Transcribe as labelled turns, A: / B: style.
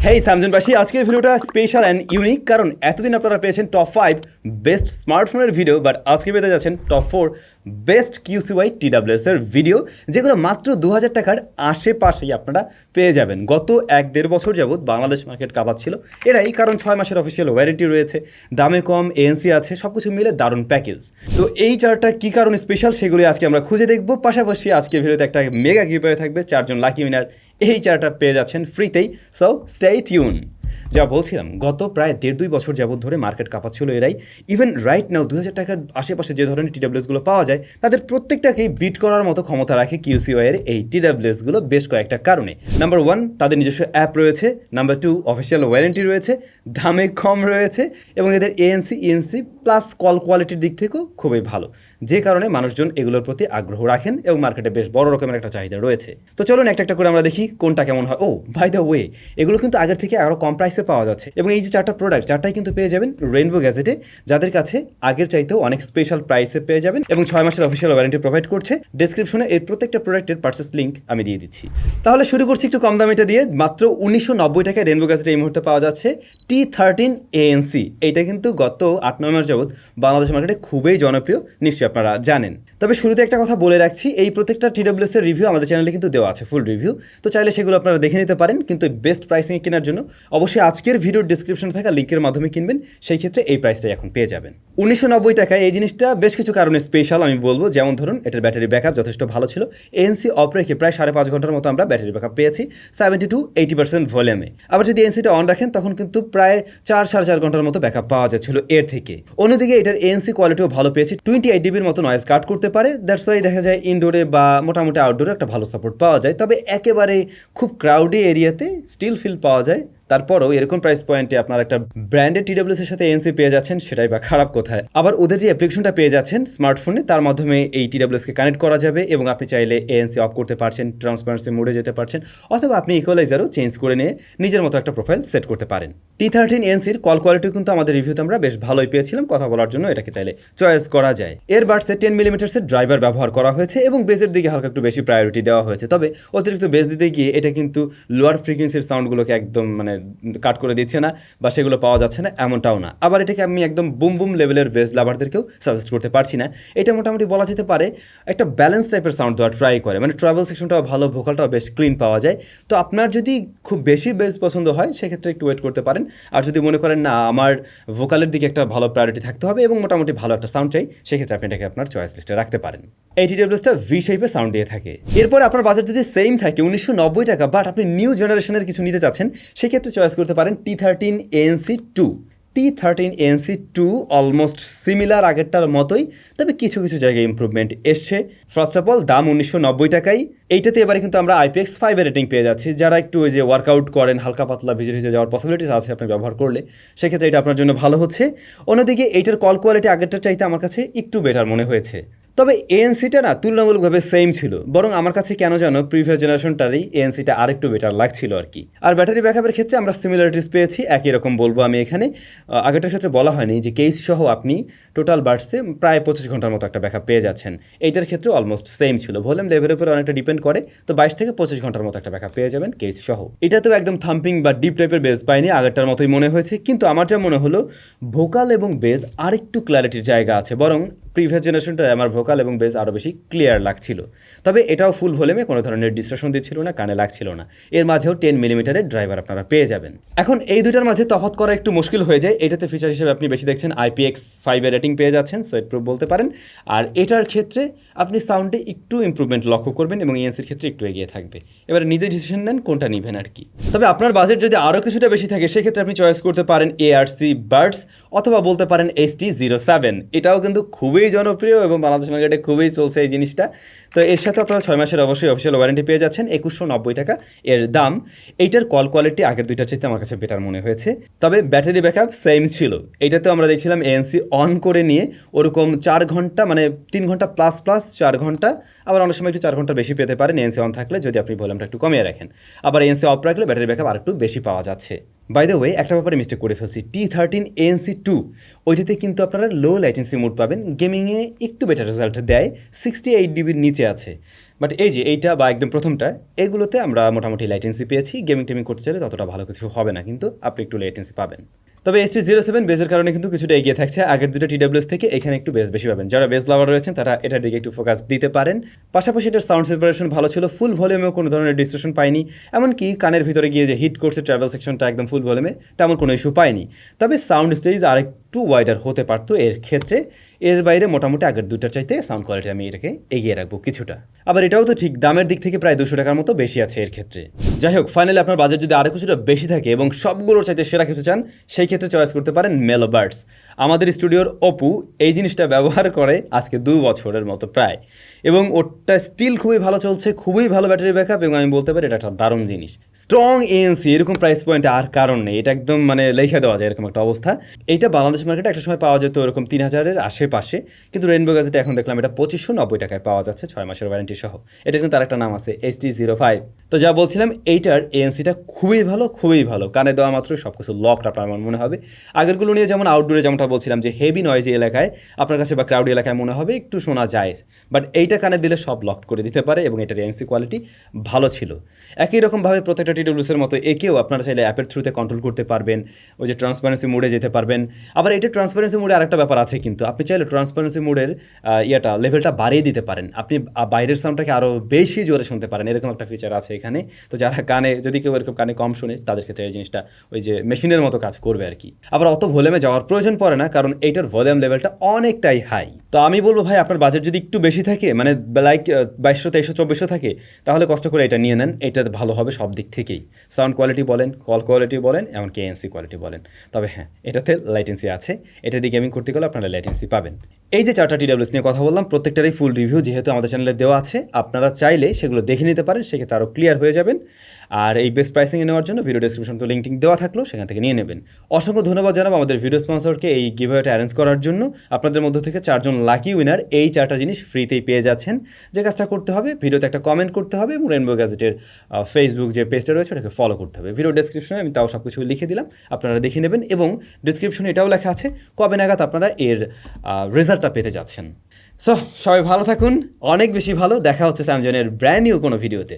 A: হেই স্যামসুংবাসী আজকের ভিডিওটা special and unique কারণ এতদিন আপনারা পেয়েছেন টপ ফাইভ বেস্ট স্মার্টফোনের ভিডিও বাট আজকে পেতে যাচ্ছেন top four best QCY TWS এর ভিডিও, যেগুলো মাত্র দু হাজার টাকার আশেপাশেই আপনারা পেয়ে যাবেন। গত এক দেড় বছর যাবৎ বাংলাদেশ মার্কেট কাঁপাচ্ছিল এরাই কারণ ছয় মাসের অফিসিয়াল ওয়ারেন্টি রয়েছে, দামে কম এএনসি আছে সব কিছু মিলে দারুণ প্যাকেজ তো এই চারটা কী কারণে স্পেশাল সেগুলি আজকে আমরা খুঁজে দেখব। পাশাপাশি আজকের ভিডিওতে একটা মেগা গিভওয়ে থাকবে, চারজন লাকি উইনার এই চারটা পেয়ে যাচ্ছেন ফ্রিতেই সো স্টে টিউন যা বলছিলাম, গত প্রায় দেড় দুই বছর যাবত ধরে মার্কেট কাঁপাচ্ছিল এরাই। ইভেন রাইট নাও দু হাজার টাকার আশেপাশে যে ধরনের টিডাব্লিউএসগুলো পাওয়া যায়, তাদের প্রত্যেকটাকেই বিট করার মতো ক্ষমতা রাখে কিউসিওয়াই এর এই টিডাব্লিউএসগুলো বেশ কয়েকটা কারণে। নাম্বার ওয়ান তাদের নিজস্ব অ্যাপ রয়েছে। নাম্বার টু অফিসিয়াল ওয়ারেন্টি রয়েছে। দামে কম রয়েছে এবং এদের এএনসি ইএনসি প্লাস কল কোয়ালিটির দিক থেকেও খুবই ভালো। যে কারণে মানুষজন এগুলোর প্রতি আগ্রহ রাখেন এবং মার্কেটে বেশ বড় রকমের একটা চাহিদা রয়েছে। তো চলুন একটা একটা করে আমরা দেখি কোনটা কেমন হয়। ও বাই দ্য ওয়ে এগুলো কিন্তু আগের থেকে আরও কম প্রাইসে পাওয়া যাচ্ছে। এবং এই যে চারটা প্রোডাক্ট চারটাই কিন্তু পেয়ে যাবেন রেনবো গ্যাজেটে যাদের কাছে আগের চাইতেও অনেক স্পেশাল প্রাইসে পেয়ে যাবেন এবং ছয় মাসের অফিসিয়াল ওয়ারেন্টি প্রোভাইড করছে। ডিসক্রিপশনে এর প্রত্যেকটা প্রোডাক্টের পার্সেস লিঙ্ক আমি দিয়ে দিচ্ছি। তাহলে শুরু করছি একটু কম দামিটা দিয়ে, মাত্র উনিশশো নব্বই টাকায় রেনবো গ্যাজেটে এই মুহূর্তে পাওয়া যাচ্ছে টি থার্টিন এএনসি এইটা কিন্তু গত আট, নয় মাস যাবৎ বাংলাদেশ মার্কেটে খুবই জনপ্রিয়, নিশ্চয়ই আপনারা জানেন। তবে শুরুতে একটা কথা বলে রাখছি, এই প্রত্যেকটা টিডব্লিউএস এর রিভিউ আমাদের চ্যানেলে কিন্তু দেওয়া আছে ফুল রিভিউ তো চাইলে সেগুলো আপনারা দেখে নিতে পারেন, কিন্তু বেস্ট প্রাইসিংয়ে কেনার জন্য অবশ্যই আজকের ভিডিওর ডিসক্রিপশনে থাকা লিঙ্কের মাধ্যমে কিনবেন, সেই ক্ষেত্রে এই প্রাইসটাই এখন পেয়ে যাবেন। উনিশশো নব্বই টাকায় এই জিনিসটা বেশ কিছু কারণে স্পেশাল আমি বলব, যেমন ধরুন, এটার ব্যাটারি ব্যাকআপ যথেষ্ট ভালো ছিল। এনসি অফ রেখে প্রায় সাড়ে পাঁচ ঘণ্টার মতো আমরা ব্যাটারি ব্যাকআপ পেয়েছি সেভেন্টি টু এইটি পার্সেন্ট ভলিউমে আবার যদি এনসিটা অন রাখেন, তখন কিন্তু প্রায় চার, সাড়ে চার ঘণ্টার মতো ব্যাকআপ পাওয়া যাচ্ছিল এর থেকে। অন্যদিকে এটার এনসি কোয়ালিটিও ভালো পেয়েছি টোয়েন্টি এইট ডিবির মতো নয়েজ কাট করতে পারে। দ্যাটস ওয়াই দেখা যায় ইনডোরে বা মোটামুটি আউটডোরে একটা ভালো সাপোর্ট পাওয়া যায়। তবে একেবারে খুব ক্রাউডি এরিয়াতে স্টিল ফিল পাওয়া যায়। তারপরও এরকম প্রাইস পয়েন্টে আপনার একটা ব্র্যান্ডেড টিডব্লিউএস এর সাথে এনসি পেয়ে যাচ্ছেন, সেটাই বা খারাপ কোথায়? আবার ওদের যে অ্যাপ্লিকেশনটা পেয়ে যাচ্ছেন স্মার্টফোনে তার মাধ্যমে এই টিডব্লিউএস কে কানেক্ট করা যাবে এবং আপনি চাইলে এএনসি অফ করতে পারছেন ট্রান্সপারেন্সি মোডে যেতে পারছেন, অথবা আপনি ইকুয়ালাইজারও চেঞ্জ করে নিয়ে নিজের মতো একটা প্রোফাইল সেট করতে পারেন। টি থার্টিন এনসির কল কোয়ালিটি কিন্তু আমাদের রিভিউতে আমরা বেশ ভালোই পেয়েছিলাম, কথা বলার জন্য এটাকে চাইলে চয়েস করা যায়। এর বার্ডসে টেন মিলিমিটার্সের ড্রাইভার ব্যবহার করা হয়েছে এবং বেসের দিকে হালকা একটু বেশি প্রায়োরিটি দেওয়া হয়েছে। তবে অতিরিক্ত বেস দিতে গিয়ে এটা কিন্তু লোয়ার ফ্রিকোয়েন্সির সাউন্ডগুলোকে একদম মানে কাট করে দিচ্ছে না বা সেগুলো পাওয়া যাচ্ছে না, এমনটাও না। আবার এটাকে আমি একদম বুম বুম লেভেলের বেস লাভারদেরকেও সাজেস্ট করতে পারছি না। এটা মোটামুটি বলা যেতে পারে একটা ব্যালেন্স টাইপের সাউন্ড দেওয়া ট্রাই করে। মানে ট্রাভেল সেকশনটাও ভালো ভোকালটাও বেশ ক্লিন পাওয়া যায়। তো আপনার যদি খুব বেশি বেস পছন্দ হয়, সেক্ষেত্রে একটু ওয়েট করতে পারেন। আর যদি মনে করেন, না, আমার ভোকালের দিকে একটা ভালো প্রায়োরিটি থাকতে হবে এবং মোটামুটি ভালো একটা সাউন্ড চাই, সেক্ষেত্রে আপনি এটাকে আপনার চয়েস লিস্টে রাখতে পারেন। এই টিডব্লিউসটা ভি শেপে সাউন্ড দিয়ে থাকে। এরপর আপনার বাজেট যদি সেম থাকে, উনিশশো নব্বই টাকা বাট আপনি নিউ জেনারেশনের কিছু নিতে চাচ্ছেন, সেক্ষেত্রে চয়েস করতে পারেন T thirteen ANC two T thirteen NC two almost similar আগেরটার মতোই, তবে কিছু কিছু জায়গায় ইম্প্রুভমেন্ট এসছে। ফার্স্ট অফ অল দাম উনিশশো নব্বই টাকাই এইটাতে এবারে কিন্তু আমরা আইপিএক্স ফাইভের রেটিং পেয়ে যাচ্ছি। যারা একটু ওই যে ওয়ার্কআউট করেন, হালকা পাতলা ভিজে ভিজে যাওয়ার পসিবিলিটিস আছে আপনি ব্যবহার করলে, সেক্ষেত্রে এটা আপনার জন্য ভালো হচ্ছে। অন্যদিকে এইটার কল কোয়ালিটি আগেরটার চাইতে আমার কাছে একটু বেটার মনে হয়েছে। তবে এএনসিটা না তুলনামূলকভাবে সেম ছিল, বরং আমার কাছে কেন যেন প্রিভিয়াস জেনারেশনটারই এএনসিটা আরেকটু বেটার লাগছিল আর কি। আর ব্যাটারি ব্যাকআপের ক্ষেত্রে আমরা সিমিলারিটিস পেয়েছি, একই রকম বলব আমি এখানে। আগেরটার ক্ষেত্রে বলা হয়নি যে কেস সহ আপনি টোটাল বার্ডসে প্রায় পঁচিশ ঘণ্টার মতো একটা ব্যাকআপ পেয়ে যাচ্ছেন। এইটার ক্ষেত্রে অলমোস্ট সেম ছিল। ভলিউম লেভেলের উপরে অনেকটা ডিপেন্ড করে, তো বাইশ থেকে পঁচিশ ঘণ্টার মতো একটা ব্যাকআপ পেয়ে যাবেন কেস সহ। এটা তো একদম থাম্পিং বা ডিপ টাইপের বেস পাইনি, আগেরটার মতোই মনে হয়েছে। কিন্তু আমার যা মনে হলো ভোকাল এবং বেস আরেকটু ক্ল্যারিটির জায়গা আছে, বরং প্রিভিয়াস জেনারেশনটায় আমার ভোকাল এবং বেস আরও বেশি ক্লিয়ার লাগছিল। তবে এটাও ফুল ভলিউমে কোনো ধরনের ডিস্ট্রাকশন দিচ্ছিল না, কানে লাগছিল না। এর মাঝেও টেন মিলিমিটারের ড্রাইভার আপনারা পেয়ে যাবেন। এখন এই দুটার মাঝে তফাৎ করা একটু মুশকিল হয়ে যায়। এটাতে ফিচার হিসেবে আপনি বেশি দেখছেন আইপিএক্স ফাইভের রেটিং পেয়ে যাচ্ছেন সোয়েট প্রুফ বলতে পারেন। আর এটার ক্ষেত্রে আপনি সাউন্ডে একটু ইম্প্রুভমেন্ট লক্ষ্য করবেন এবং ইএনসির ক্ষেত্রে একটু এগিয়ে থাকবে। এবার নিজে ডিসিশন নেন কোনটা নেবেন আর কি। তবে আপনার বাজেট যদি আরও কিছুটা বেশি থাকে, সেক্ষেত্রে আপনি চয়েস করতে পারেন এআরসি বার্ডস অথবা বলতে পারেন এস টি জিরো সেভেন এটাও কিন্তু খুবই জনপ্রিয় এবং বাংলাদেশ মার্কেটে খুবই চলছে এই জিনিসটা। তো এর সাথে আপনারা ছয় মাসের অবশ্যই অফিসিয়াল ওয়ারেন্টি পেয়ে যাচ্ছেন, একুশশো নব্বই টাকা এর দাম। এইটার কল কোয়ালিটি আগের দুইটার চাইতে আমার কাছে বেটার মনে হয়েছে। তবে ব্যাটারি ব্যাকআপ সেম ছিল। এইটাতেও আমরা দেখছিলাম এএনসি অন করে নিয়ে ওরকম চার ঘণ্টা মানে তিন ঘণ্টা প্লাস প্লাস চার ঘণ্টা, আবার অনেক সময় একটু চার ঘণ্টা বেশি পেতে পারেন এএনসি অন থাকলে যদি আপনি ভলিউমটা একটু কমিয়ে রাখেন। আবার এএনসি অফ রাখলে ব্যাটারি ব্যাকআপ আর একটু বেশি পাওয়া যাচ্ছে। বাই দ্য ওয়ে একটা ব্যাপারে মিস্টেক করে ফেলছি। টি থার্টিন এএনসি টু ওইটাতে কিন্তু আপনারা লো লাইটেন্সি মোড পাবেন। গেমিংয়ে একটু বেটার রেজাল্ট দেয়। সিক্সটি এইট ডিবির নিচে আছে। বাট এই যে এইটা বা একদম প্রথমটা, এগুলোতে আমরা মোটামুটি লাইটেন্সি পেয়েছি। গেমিং টেমিং করতে চাইলে ততটা ভালো কিছু হবে না, কিন্তু আপনি একটু লাইটেন্সি পাবেন। তবে এস টি জিরো সেভেন বেজের কারণে কিন্তু কিছুটা এগিয়ে থাকছে। আগের দুটো টিডাব্লিউএস থেকে এখানে একটু বেস বেশি পাবেন। যারা বেস লাভার রয়েছেন, তারা এটার দিকে একটু ফোকাস দিতে পারেন। পাশাপাশি এটার সাউন্ড সেপারেশন ভালো ছিল। ফুল ভলিউমেও কোনো ধরনের ডিস্ট্রেশন পায়নি। এমনকি কানের ভিতরে গিয়ে যে হিট করছে ট্রাভেল সেকশনটা একদম ফুল ভলিউমে তেমন কোনো ইস্যু পায়নি। তবে সাউন্ড স্টেজ আরেকটু ওয়াইডার হতে পারতো এর ক্ষেত্রে। এর বাইরে মোটামুটি আগের দুটার চাইতে সাউন্ড কোয়ালিটি আমি এটাকে এগিয়ে রাখব কিছুটা। আবার এটাও তো ঠিক দামের দিক থেকে প্রায় দুশো টাকার মতো বেশি আছে এর ক্ষেত্রে। যাই হোক ফাইনালি আপনার বাজেট যদি আরও কিছুটা বেশি থাকে এবং সবগুলোর চাইতে সেরা কিছু চান, সেই ক্ষেত্রে চয়েস করতে পারেন মেলোবার্ডস আমাদের স্টুডিওর অপু এই জিনিসটা ব্যবহার করে আজকে দু বছরের মতো প্রায়। এবং ওটা স্টিল খুবই ভালো চলছে, খুবই ভালো ব্যাটারি ব্যাকআপ এবং আমি বলতে পারি এটা একটা দারুণ জিনিস। স্ট্রং এএনসি এরকম প্রাইস পয়েন্ট আর কারণ নেই। এটা একদম মানে লেখা দেওয়া যায় এরকম একটা অবস্থা। এইটা বাংলাদেশ মার্কেটে একটা সময় পাওয়া যেত এরকম তিন হাজারের আশেপাশে। কিন্তু রেনবো গাজেটে এখন দেখলাম এটা পঁচিশশো নব্বই টাকায় পাওয়া যাচ্ছে, ছয় মাসের ওয়ারেন্টি সহ। এটা কিন্তু তার একটা নাম আছে টি জিরো ফাইভ তো যা বলছিলাম, এইটার এএনসিটা খুবই ভালো খুবই ভালো। কানে দেওয়া মাত্র সব কিছু লকড আপনার আমার মনে হবে। আগেরগুলো নিয়ে যেমন আউটডোরে যেমনটা বলছিলাম যে হেভি নয়েজি এলাকায়, আপনার কাছে বা ক্রাউডি এলাকায় মনে হবে, একটু শোনা যায়। বাট এইটা কানে দিলে সব লক করে দিতে পারে এবং এটার এএনসি কোয়ালিটি ভালো ছিল। একই রকমভাবে প্রত্যেকটা টিডব্লিউসের মতো একেও আপনারা চাইলে অ্যাপের থ্রুতে কন্ট্রোল করতে পারবেন, ওই যে ট্রান্সপারেন্সি মোডে যেতে পারবেন। আবার এটা ট্রান্সপারেন্সি মোডে আরেকটা ব্যাপার আছে কিন্তু। আপনি চাইলে ট্রান্সপারেন্সি মোডের ইয়েটা লেভেলটা বাড়িয়ে দিতে পারেন। আপনি বাইরের সাউন্ডটাকে আরও বেশি জোরে শুনতে পারেন। এরকম একটা ফিচার আছে এখানে। তো যারা কানে যদি কেউ এরকম কানে কম শুনে, তাদের ক্ষেত্রে এই জিনিসটা ওই যে মেশিনের মতো কাজ করবে আর কি। আবার অত ভলিউমে যাওয়ার প্রয়োজন পড়ে না, কারণ এইটার ভলিউম লেভেলটা অনেকটাই হাই তো আমি বলব ভাই, আপনার বাজেট যদি একটু বেশি থাকে মানে লাইক বাইশশো, তেইশশো, চব্বিশশো থাকে, তাহলে কষ্ট করে এটা নিয়ে নেন। এটা ভালো হবে সব দিক থেকেই। সাউন্ড কোয়ালিটি বলেন কল কোয়ালিটি বলেন, এমনকি এএনসি কোয়ালিটি বলেন। তবে হ্যাঁ এটাতে লাইটেন্সি আছে। এটা দিয়ে গেমিং করতে গেলে আপনারা ল্যাটেন্সি পাবেন। এই যে চারটা টিডাব্লিউএস নিয়ে কথা বললাম, প্রত্যেকটারই ফুল রিভিউ যেহেতু আমাদের চ্যানেলে দেওয়া আছে, আপনারা চাইলে সেগুলো দেখে নিতে পারেন, সেক্ষেত্রে আরও ক্লিয়ার হয়ে যাবেন। আর এই বেস্ট প্রাইসিংয়ে নেওয়ার জন্য ভিডিও ডিসক্রিপশন তো লিঙ্ক টিঙ্ক দেওয়া থাকল, সেখান থেকে নিয়ে নেবেন। অসংখ্য ধন্যবাদ জানাব আমাদের ভিডিও স্পন্সরকে এই গিভওয়েটা অ্যারেঞ্জ করার জন্য। আপনাদের মধ্য থেকে চারজন লাকি উইনার এই চারটা জিনিস ফ্রিতেই পেয়ে যাচ্ছেন। যে কাজটা করতে হবে ভিডিওতে একটা কমেন্ট করতে হবে এবং রেনবো গ্যাজেটের ফেসবুক যে পেজটা রয়েছে, ওটাকে ফলো করতে হবে। ভিডিও ডেসক্রিপশনে আমি তাও সব কিছু লিখে দিলাম, আপনারা দেখে নেবেন এবং ডিসক্রিপশনে এটাও লেখা আছে, কবে নাগাদ আপনারা এর রেজাল্টটা পেতে যাচ্ছেন। সো সবাই ভালো থাকুন, অনেক বেশি ভালো। দেখা হচ্ছে স্যামজনের ব্র্যান্ড নিউ কোনো ভিডিওতে